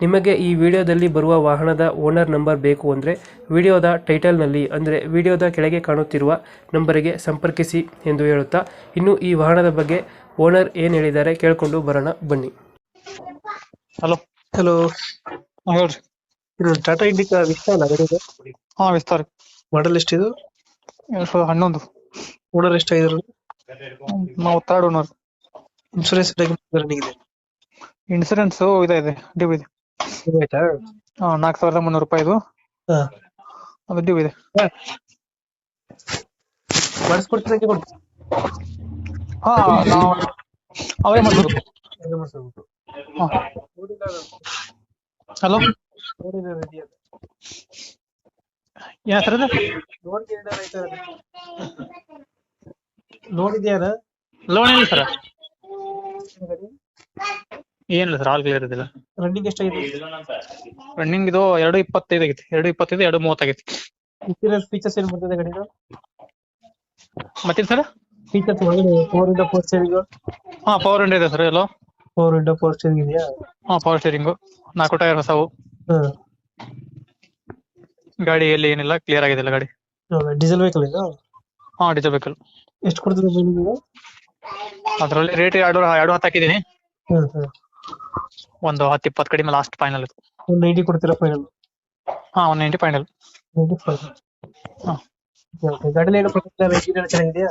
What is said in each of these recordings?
ನಿಮಗೆ ಈ ವಿಡಿಯೋದಲ್ಲಿ ಬರುವ ವಾಹನದ ಓನರ್ ನಂಬರ್ ಬೇಕು ಅಂದರೆ ವಿಡಿಯೋದ ಟೈಟಲ್ನಲ್ಲಿ ಅಂದರೆ ವಿಡಿಯೋದ ಕೆಳಗೆ ಕಾಣುತ್ತಿರುವ ನಂಬರಿಗೆ ಸಂಪರ್ಕಿಸಿ ಎಂದು ಹೇಳುತ್ತಾ ಇನ್ನು ಈ ವಾಹನದ ಬಗ್ಗೆ ಓನರ್ ಏನು ಹೇಳಿದ್ದಾರೆ ಕೇಳಿಕೊಂಡು ಬರೋಣ ಬನ್ನಿ. ಹಲೋ. ಹಲೋ. ಹಾ ಹೇಳ್ರಿ. ಇದು ಟಾಟಾ ಇಂಡಿಕಾ ವಿಸ್ತಾರ ಅಲ್ಲ ಗಾಡಿ ಹಾ ವಿಸ್ತಾರ ಮಾಡಲ್ ಎಷ್ಟಿದು? ಎರಡ್ ಸಾವಿರದ ಹನ್ನೊಂದು. ಓನರ್ ಎಷ್ಟಾಗಿದ್ರು ನಾವು ತರ್ಡ್ ಓನರ್ ಇನ್ಶೂರೆನ್ಸ್ ರನ್ನಿಂಗ್ ಇದೆ ಇನ್ಸೂರೆನ್ಸ್ ಇದೆ ಇದೆ. ಡ್ಯೂ ಇದೆ ಆಯ್ತಾ? ಹಾ ನಾಲ್ಕು ಸಾವಿರದ ಮುನ್ನೂರು ರೂಪಾಯಿ ಇದು. ಹಾಂ. ಅದು ಡ್ಯೂ ಇದೆ. ಮಾಡಿಸ್ಕೊಡ್ತೀನಿ ಕೊಡ್ತೀನಿ ಹಾ ನಾವು ಅವರೇ ಮಾಡ್ಬೇಕು ಹಾ. ಹಲೋ ಏನ ಸರ್ ಇದು ನೋಡಿದ್ಯಾರ ಲೋನ್ ಇಲ್ಲ ಸರ್. ಏನಿಲ್ಲ ಸರ್ ಆಲ್ ಕ್ಲಿಯರ್ ಇದಿಲ್ಲ ರನ್ನಿಂಗ್ ಎಷ್ಟಾಗಿದೆ? ರನ್ನಿಂಗ್ ಇದು ಎರಡು ಇಪ್ಪತ್ತೈದು ಆಗೈತಿ. ಎರಡು ಇಪ್ಪತ್ತೈದು ಎರಡು ಮೂವತ್ತಾಗೈತಿ ಇಂಟೀರಿಯರ್ ಫೀಚರ್ಸ್ ಏನು ಬರ್ತದೆ ಗಾಡಿದು ಮತ್ತೇನು ಸರ್ ಫೀಚರ್ಸ್ ಒಳಗಡೆ ಫೋರ್ ಇಂಡೋ ಫೋರ್ ಸ್ಟೇರಿಂಗ್ ಹಾ ಪವರ್ ವಿಂಡೋ ಇದೆ ಸರ್ ಎಲ್ಲೋ ಫೋರ್ ಇಂಡೋ ಫೋರ್ ಸ್ಟೇರಿಂಗ್ ಇದೆಯಾ? ಹಾ ಪವರ್ ಸ್ಟೇರಿಂಗು ನಾಲ್ಕು ಟೈರ್ ಹೊಸವು ಹಾಂ. ಗಾಡಿಯಲ್ಲಿ ಏನಿಲ್ಲ ಕ್ಲಿಯರ್ ಆಗಿದೆ ಗಾಡಿ. ಡೀಸೆಲ್ ವೆಹಿಕಲ್ ಇದು? ಹಾ ಡೀಸೆಲ್ ವೆಹಿಕಲ್ ಎಷ್ಟು ಕೊಡ್ತದೆ ಇದು? ಅದರಲ್ಲಿ ರೇಟ್ ಎರಡು ಎರಡು ಹತ್ತು ಹಾಕಿದ್ದೀನಿ. ಹ್ಞೂ ಹಾಂ ಒಂದು ಹತ್ತು ಇಪ್ಪತ್ತು ಕಡಿಮೆ ಲಾಸ್ಟ್ ಫೈನಲ್ ಒಂದು ನೈಂಟಿ ಕೊಡ್ತೀರಾ ಫೈನಲ್ ಹಾ one ninety final ninety five ಹಾ ಗಾಡಿಲಿ ಏನು ಪ್ರೊಟೆಕ್ಟ್ ಇಂಜಿನ್ ಎಲ್ಲ ಚೆನ್ನಾಗಿದೆಯಾ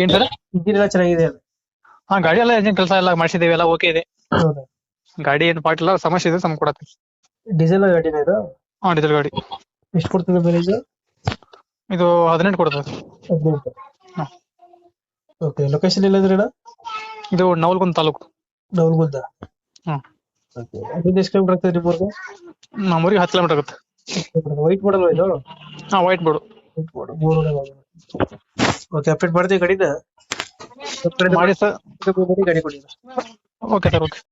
ಏನ್ ಸರ್ ಇಂಜಿನ್ ಎಲ್ಲ ಚೆನ್ನಾಗಿದೆ ಹಾ ಗಾಡಿ ಎಲ್ಲ ಏನ್ ಕೆಲಸ ಎಲ್ಲ ಮಾಡಿಸಿದ್ದೇವೆ ಎಲ್ಲ ಓಕೆ ಇದೆ ಹೌದಾ ಗಾಡಿ ಏನು ಪಾರ್ಟ್ ಇಲ್ಲ ಸಮಸ್ಯೆ ಇದೆ ಸಮ ಕೊಡತ್ತೆ ಡೀಸೆಲ್ ಗಾಡಿನ ಇದು ಹಾ ಡೀಸೆಲ್ ಗಾಡಿ ಎಷ್ಟು ಕೊಡ್ತದೆ ಮೈಲೇಜ್ ಇದು ಹದಿನೆಂಟು ಕೊಡ್ತದೆ ಹದಿನೆಂಟು ಹಾ. ಓಕೆ ಲೊಕೇಶನ್ ಎಲ್ಲಂದ್ರೆ ಅಣ್ಣ ಇದು ನವಲ್ಗುಂದ್ ತಾಲೂಕು ನವಲ್ಗುಂದ? ಹ್ಮ್ ಅಲ್ಲಿಂದ ಎಷ್ಟು ಕಿಲೋಮೀಟರ್ ಆಗ್ತದೆ ನಿಮ್ಮೂರ್ಗೆ ನಮ್ಮೂರಿಗೆ ಹತ್ತು ಕಿಲೋಮೀಟರ್ ಆಗುತ್ತೆ. ವೈಟ್ ಮಾಡಲ್ವಾ ಇದು? ಹಾ ವೈಟ್ ಬೋರ್ಡ್ ವೈಟ್ ಬೋರ್ಡ್ ಮೂರು ಓಕೆ ಅಪ್ಡೇಟ್ ಮಾಡ್ತೀವಿ ಗಾಡಿನ? ಮಾಡಿ ಸರ್. ಗಾಡಿ ಕೊಡಿ. Okay sir okay